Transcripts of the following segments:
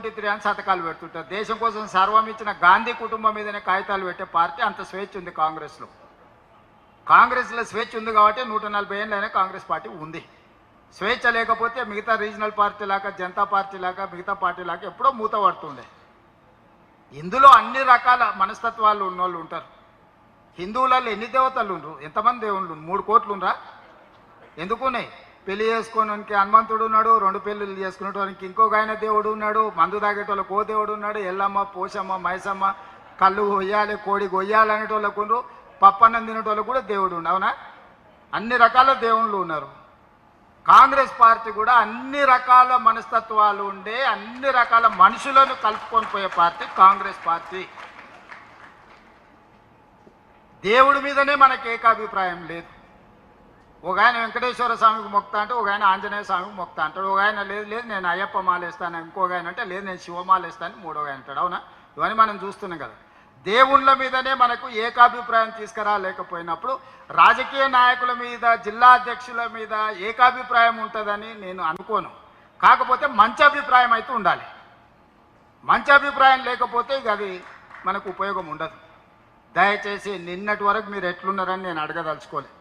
Twenty three అని శతకాలు పెడుతుంటారు. దేశం కోసం సర్వం ఇచ్చిన గాంధీ కుటుంబం మీదనే కాగితాలు పెట్టే పార్టీ అంత స్వేచ్ఛ ఉంది కాంగ్రెస్లో. కాంగ్రెస్లో స్వేచ్ఛ ఉంది కాబట్టి నూట నలభై ఏళ్ళైనా కాంగ్రెస్ పార్టీ ఉంది. స్వేచ్ఛ లేకపోతే మిగతా రీజనల్ పార్టీ లాగా జనతా పార్టీ లాగా మిగతా పార్టీ లాగా ఎప్పుడో మూత పడుతుండే. ఇందులో అన్ని రకాల మనస్తత్వాలు ఉన్నోళ్ళు ఉంటారు. హిందువులలో ఎన్ని దేవతలు ఉండరు? ఎంతమంది దేవుళ్ళు మూడు కోట్లు ఉండరా? ఎందుకున్నాయి పెళ్ళి చేసుకోవడానికి హనుమంతుడు ఉన్నాడు రెండు పెళ్ళిళ్ళు చేసుకునేటోనికి ఇంకొక ఆయన దేవుడు ఉన్నాడు మందు తాగేటోళ్ళకి ఓ దేవుడు ఉన్నాడు ఎల్లమ్మ పోషమ్మ మైసమ్మ కళ్ళు కొయ్యాలి కోడి కొయ్యాలి అనేటోళ్ళకు పప్పన్నం తినేటోళ్ళకు కూడా దేవుడు ఉండు అవునా? అన్ని రకాల దేవుళ్ళు ఉన్నారు. కాంగ్రెస్ పార్టీ కూడా అన్ని రకాల మనస్తత్వాలు ఉండే అన్ని రకాల మనుషులను కలుపుకొని పోయే పార్టీ కాంగ్రెస్ పార్టీ. దేవుడి మీదనే మనకు ఏకాభిప్రాయం లేదు. ఒక ఆయన వెంకటేశ్వర స్వామికి మొక్తా అంటే ఒక ఆయన ఆంజనేయ స్వామికి మొక్తా అంటాడు. ఒక ఆయన లేదు లేదు నేను అయ్యప్ప మాలేస్తాను ఇంకొక ఆయన అంటే లేదు నేను శివమాలేస్తాను మూడో ఆయన అంటాడు. అవునా? ఇవన్నీ మనం చూస్తున్నాం కదా. దేవుళ్ళ మీదనే మనకు ఏకాభిప్రాయం తీసుకురా లేకపోయినప్పుడు రాజకీయ నాయకుల మీద జిల్లా అధ్యక్షుల మీద ఏకాభిప్రాయం ఉంటుందని నేను అనుకోను. కాకపోతే మంచి అభిప్రాయం అయితే ఉండాలి. మంచి అభిప్రాయం లేకపోతే ఇక అది మనకు ఉపయోగం ఉండదు. దయచేసి నిన్నటి వరకు మీరు ఎట్లున్నారని నేను అడగదలుచుకోలేదు.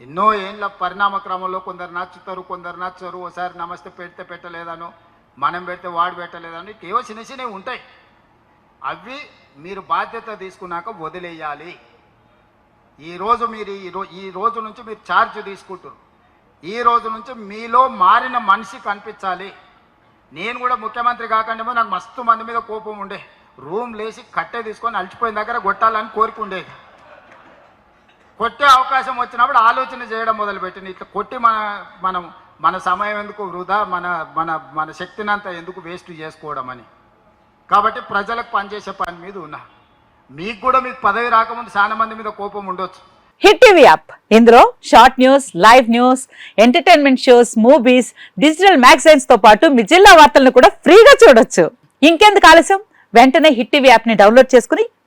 ఎన్నో ఏళ్ళ పరిణామ క్రమంలో కొందరు నచ్చుతారు కొందరు నచ్చరు. ఒకసారి నమస్తే పెడితే పెట్టలేదను మనం పెడితే వాడు పెట్టలేదని ఏవో చిన్న చిన్నవి ఉంటాయి. అవి మీరు బాధ్యత తీసుకున్నాక వదిలేయాలి. ఈరోజు మీరు ఈ ఈ రోజు నుంచి మీరు ఛార్జ్ తీసుకుంటారు ఈ రోజు నుంచి మీలో మారిన మనిషి కనిపించాలి. నేను కూడా ముఖ్యమంత్రి కాకుండా నాకు మస్తు మంది మీద కోపం ఉండే. రూమ్ లేచి కట్టే తీసుకొని అలిచిపోయిన దగ్గర కొట్టాలని కోరిక ఉండేది. కొట్టే అవకాశం వచ్చినప్పుడు ఆలోచన చేయడం మొదలుపెట్టింది. ఇట్లా కొట్టి మన మనం మన సమయం ఎందుకు వృధా? మన మన మన శక్తిని అంతా ఎందుకు వేస్ట్ చేసుకోవడం అని. కాబట్టి ప్రజలకు పనిచేసే పని మీద ఉన్నా. మీకు కూడా మీకు పదవి రాకముందు చాలా మంది మీద కోపం ఉండొచ్చు. Hit TV app. ఇందులో short news live news entertainment shows movies digital మ్యాగజైన్స్తో పాటు మీ జిల్లా వార్తలను కూడా ఫ్రీగా చూడొచ్చు. ఇంకెందుకు ఆలస్యం? వెంటనే హిట్ టీవీ యాప్ని డౌన్లోడ్ చేసుకుని